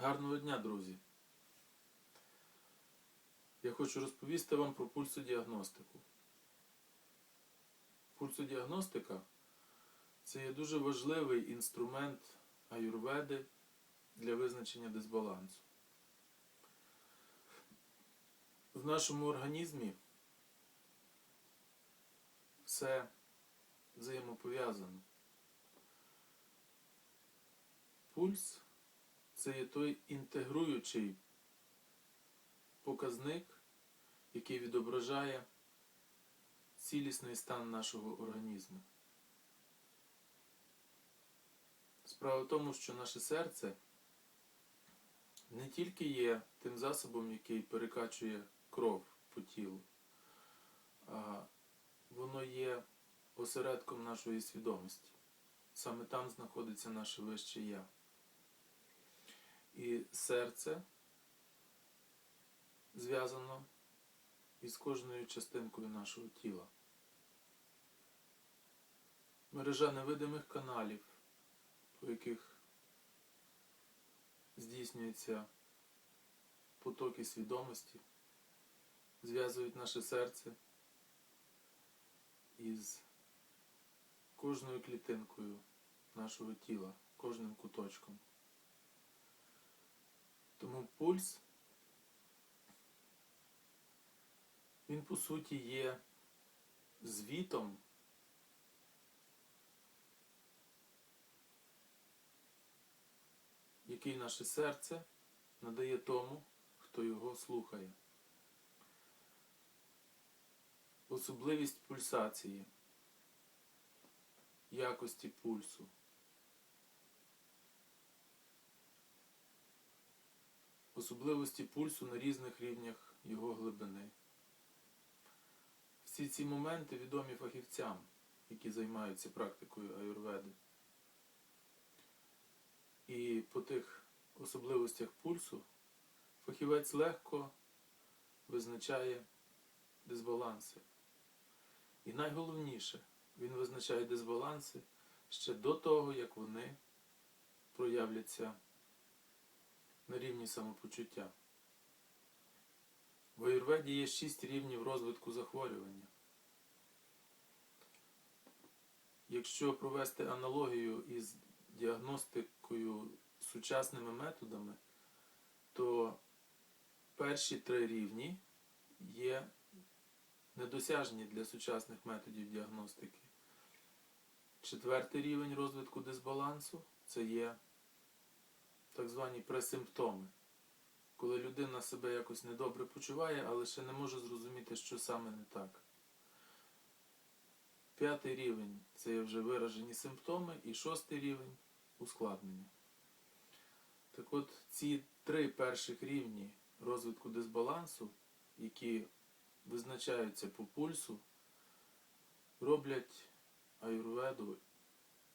Гарного дня, друзі! Я хочу розповісти вам про пульсодіагностику. Пульсодіагностика це є дуже важливий інструмент аюрведи для визначення дисбалансу. В нашому організмі все взаємопов'язано. Пульс це є той інтегруючий показник, який відображає цілісний стан нашого організму. Справа в тому, що наше серце не тільки є тим засобом, який перекачує кров по тілу, а воно є осередком нашої свідомості. Саме там знаходиться наше вище я. І серце зв'язано із кожною частинкою нашого тіла. Мережа невидимих каналів, по яких здійснюються потоки свідомості, зв'язують наше серце із кожною клітинкою нашого тіла, кожним куточком. Тому пульс, він по суті є звітом який наше серце надає тому, хто його слухає. Особливість пульсації, якості пульсу. Особливості пульсу на різних рівнях його глибини. Всі ці моменти відомі фахівцям, які займаються практикою аюрведи. І по тих особливостях пульсу фахівець легко визначає дисбаланси. І найголовніше, він визначає дисбаланси ще до того, як вони проявляться на рівні самопочуття. В аюрведі є шість рівнів розвитку захворювання. Якщо провести аналогію із діагностикою сучасними методами, то перші три рівні є недосяжні для сучасних методів діагностики. Четвертий рівень розвитку дисбалансу це є так звані пресимптоми, коли людина себе якось недобре почуває, але ще не може зрозуміти, що саме не так. П'ятий рівень це вже виражені симптоми, і шостий рівень ускладнення. Так от ці три перших рівні розвитку дисбалансу, які визначаються по пульсу, роблять аюрведу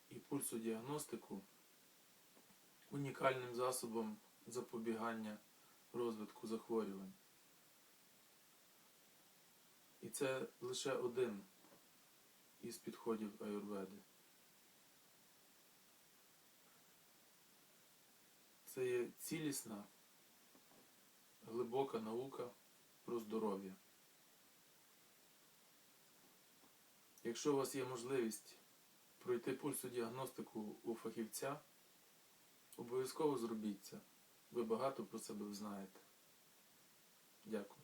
і пульсодіагностику унікальним засобом запобігання розвитку захворювань. І це лише один із підходів аюрведи. Це є цілісна, глибока наука про здоров'я. Якщо у вас є можливість пройти пульсодіагностику у фахівця, обов'язково зробіть це. Ви багато про себе знаєте. Дякую.